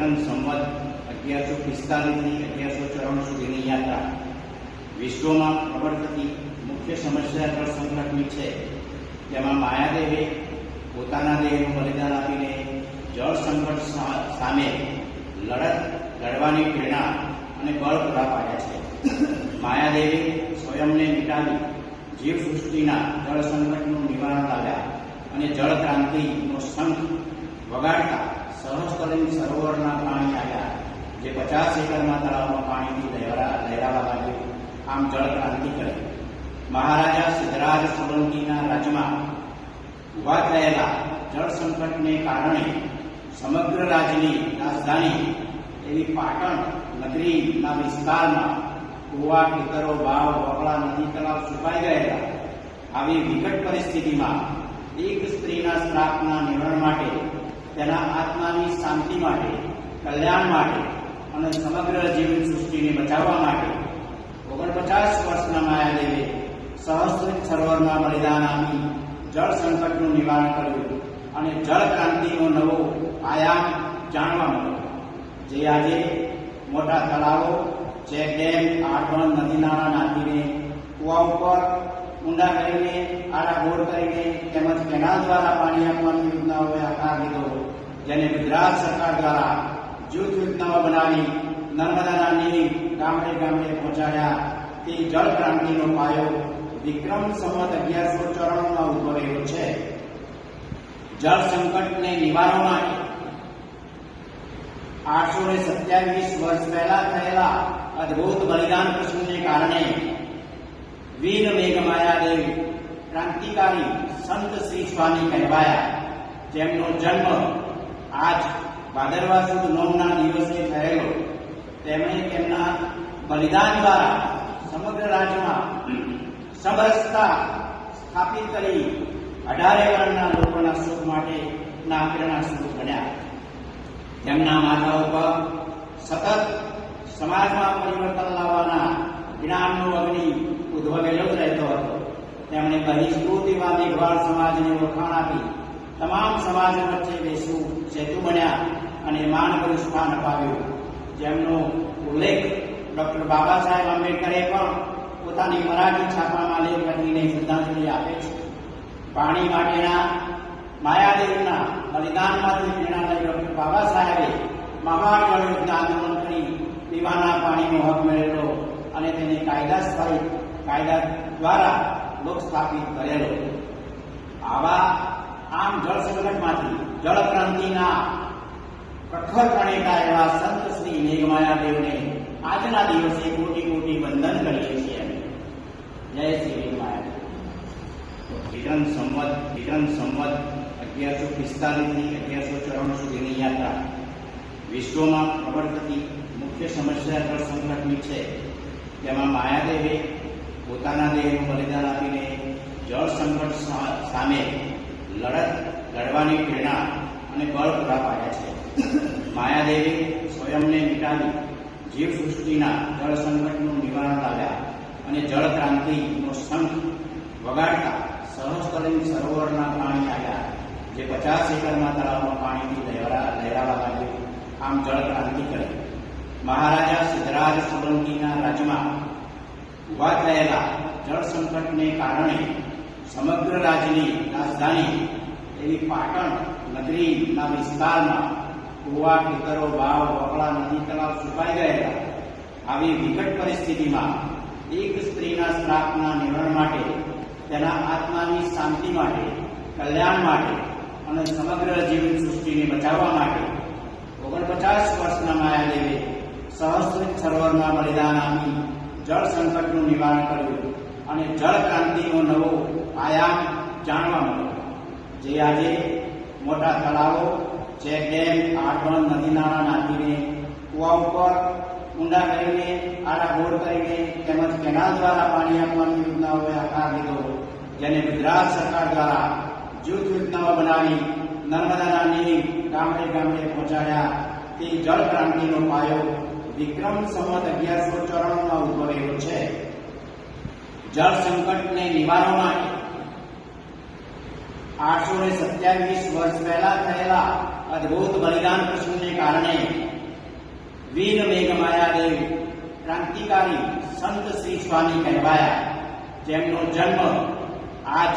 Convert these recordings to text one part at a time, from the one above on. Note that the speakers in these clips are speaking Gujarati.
વિક્રમ સંવત અગિયારસો પિસ્તાલીસથી અગિયારસો ચોરાણું સુધીની યાત્રા. વિશ્વમાં પ્રવર્તતી મુખ્ય સમસ્યા જળ સંકટની છે. જેમાં માયાદેવે પોતાના દેહનું બલિદાન આપીને જળ સંકટ સામે લડત લડવાની પ્રેરણા અને બળ પૂરા પાડ્યા છે. માયાદેવે સ્વયંને મિટાવી જીવ સૃષ્ટિના જળ સંકટનું નિવારણ લાવ્યા અને જળ ક્રાંતિનો શંખ વગાડતા સહસ્તલિંગ સરોવરના પાણી આવ્યા જે પચાસ એકરમાં તળાવમાં પાણીથી લહેરા લહેરાવા લાગ્યું આમ જળ ક્રાંતિ કરી. મહારાજા સિદ્ધરાજ સોલંકીના રાજ્યમાં ઊભા થયેલા જળ સંકટને કારણે સમગ્ર રાજ્યની રાજધાની એવી પાટણ નગરીના વિસ્તારમાં કુવા, ખેતરો વાવ વગળા નદી, તળાવ સુકાઈ ગયેલા. આવી વિકટ પરિસ્થિતિમાં એક સ્ત્રીના શ્રાપના નિવારણ માટે તેના આત્માની શાંતિ માટે, કલ્યાણ માટે અને સમગ્ર જીવન સૃષ્ટિને બચાવવા માટે ઓગણપચાસ વર્ષના માયાદેવે સહસ્ત્રિત સરોવરમાં બલિદાન આપી જળ સંકટનું નિવારણ કર્યું અને જળ ક્રાંતિનો નવો આયામ જાણવા મળ્યો. જે આજે મોટા તળાવો ચેક ડેમ આઠવણ નદી નાળા નાખીને કુવા ઉપર ઊંડા કરીને, આડા ગોળ કરીને તેમજ કેનાલ દ્વારા પાણી આપવાની યોજનાઓએ આકાર લીધો જેને ગુજરાત સરકાર દ્વારા જૂથ યોજનાઓ બનાવી નર્મદાના નીર ગામડે ગામડે પહોંચાડ્યા તે જળ ક્રાંતિનો પાયો વિક્રમ સંવત અગિયારસો ચોરાણુંમાં ઉદ્ભવેલો છે. જળ સંકટને નિવારવા માટે આઠસો ને સત્યાવીસ વર્ષ પહેલા થયેલા અદ્ભુત બલિદાન પ્રસંગને કારણે વીર મેઘમાયાદેવ ક્રાંતિકારી સંત શ્રી સ્વામી કહેવાયા. જેમનો જન્મ ભાદરવા સુદ નોમના દિવસે થયેલો, તેમણે તેમના બલિદાન દ્વારા સમગ્ર રાજ્યમાં સમરસતા સ્થાપિત કરી અઢારે વર્ણના લોકોના સુખ માટે ના પ્રેરણા બન્યા તેમના માથા ઉપર સતત સમાજમાં પરિવર્તન લાવવાના જ્ઞાનનો અગ્નિ ઉદ્ભવેલો જ રહેતો હતો. તેમણે બહિષ્કૃતિમાં મેઘવાળ સમાજને ઓળખાણ આપી તમામ સમાજ વચ્ચે બેસવું સેતુ બન્યા અને માનભર્યું સ્થાન અપાવ્યું જેમનો ઉલ્લેખ ડોક્ટર બાબા સાહેબ આંબેડકરે પણ પોતાની મરાઠી છાપામાં લેખ લખીને શ્રદ્ધાંજલિ આપે છે. પાણી માટેના માયાદેવના બલિદાનમાંથી પ્રેરણા લઈ ડોક્ટર બાબા સાહેબે મહાન જળ આંદોલન કરી પીવાના પાણીનો હક મેળવેલો અને તેને કાયદા સ્થાયી કાયદા દ્વારા લોક સ્થાપિત કરેલો. આવા આમ જળ સંકટમાંથી, જળ ક્રાંતિના પ્રણેતા એવા સંત શ્રી મેઘમાયાદેવને આજના દિવસે કોટી કોટી વંદન કરીએ છીએ. જય શ્રી મેઘમાયાદેવ. વિક્રમ સંવત વિક્રમ સંવત, અગિયારસો પિસ્તાલીસથી અગિયારસો ચોરાણું સુધીની યાત્રા. વિશ્વમાં પ્રવર્તતી મુખ્ય સમસ્યા જળ સંકટની છે જેમાં માયાદેવે પોતાના દેહનું બલિદાન આપીને જળ સંકટ સામે લડત લડવાની પ્રેરણા અને બળ પૂરા પાડ્યા છે. માયાદેવી સ્વયંને મિટાવી જીવ સૃષ્ટિના જળ સંકટનું નિવારણ લાવ્યા અને જળ ક્રાંતિનો શંખ વગાડતા સહસ્તલિંગ સરોવરના પાણી આવ્યા જે પચાસ એકરમાં તળાવમાં પાણીથી લહેરા, લહેરાવા લાગ્યું. આમ જળ ક્રાંતિ કરી. મહારાજા સિદ્ધરાજ સોલંકીના રાજ્યમાં ઊભા થયેલા જળ સંકટને કારણે સમગ્ર રાજ્યની રાજધાની એવી પાટણ નગરીના વિસ્તારમાં કુવા, ખેતરો, વાવ વગળા નદી, તળાવ સુકાઈ ગયેલા. આવી વિકટ પરિસ્થિતિમાં એક સ્ત્રીના શ્રાપના નિવારણ માટે, તેના આત્માની શાંતિ માટે, કલ્યાણ માટે અને સમગ્ર જીવન સૃષ્ટિને બચાવવા માટે ઓગણપચાસ વર્ષના માયાદેવે સહસ્ત્રિત સરોવરમાં બલિદાન આપી જળ સંકટનું નિવારણ કર્યું. અને જળ ક્રાંતિનો નવો આયામ જાણવા મળ્યો. જે આજે મોટા તળાવો ચેક ડેમ આઠવણ નદી નાળા નાખીને કુવા ઉપર ઊંડા કરીને, આડા ગોળ કરીને તેમજ કેનાલ દ્વારા પાણી આપવાની યોજનાઓએ આકાર લીધો જેને ગુજરાત સરકાર દ્વારા જૂથ યોજનાઓ બનાવી નર્મદાના નીર ગામડે ગામડે પહોંચાડ્યા. તે જળ ક્રાંતિનો પાયો વિક્રમ સંવત અગિયારસો ચોરાણુંમાં ઉદ્ભવેલો છે. જળ સંકટને નિવારવા માટે આઠસો ને સત્યાવીસ વર્ષ પહેલા થયેલા અદભુત બલિદાન પ્રસંગને કારણે વીર મેઘમાયાદેવ ક્રાંતિકારી સંત શ્રી સ્વામી કહેવાયા. જેમનો જન્મ આજ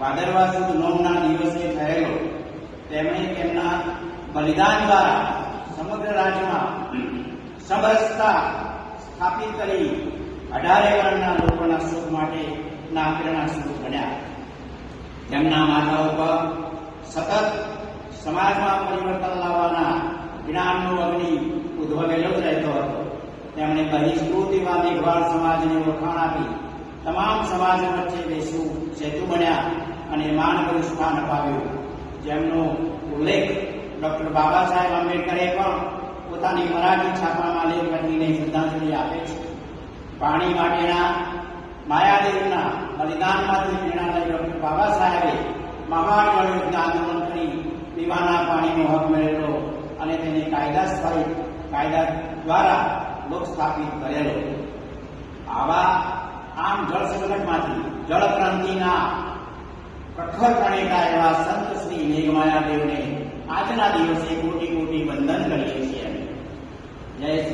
ભાદરવા સુદ નોમના દિવસે થયેલો. તેમણે તેમના બલિદાન દ્વારા સમગ્ર રાજ્યમાં સમરસતા સ્થાપિત કરી. અઢારે વર્ણના લોકોના સુખ માટે ના પ્રેરણા બન્યા. તેમના માથા ઉપર સતત સમાજમાં પરિવર્તન લાવવાના જ્ઞાનનો અગ્નિ ઉદ્ભવેલો જ રહેતો હતો. તેમણે બહિષ્કૃતિમાં મેઘવાળ સમાજને ઓળખાણ આપી તમામ સમાજ વચ્ચે બેસવું સેતુ બન્યા અને માનવનું સ્થાન અપાવ્યું. જેમનો ઉલ્લેખ ડોક્ટર બાબા સાહેબ આંબેડકરે પણ પોતાની મરાઠી છાપામાં લેખ કરીને શ્રદ્ધાંજલિ આપે છે. પાણી માટેના માયાદેવના બલિદાનમાંથી પ્રેરણા લઈ ડોક્ટર બાબા સાહેબે મહાન જળયુદ્ધ આંદોલન કરી પીવાના પાણીનો હક મેળવેલો અને તેને કાયદા સ્થાપિત કાયદા દ્વારા લોક સ્થાપિત કરેલો. આવા આમ જળ સંકટમાંથી જળ ક્રાંતિના કઠોર પ્રણેતા એવા સંત શ્રી મેઘમાયા દેવને આજના દિવસે કોટી કોટી વંદન કરીએ છીએ. જય શ્રી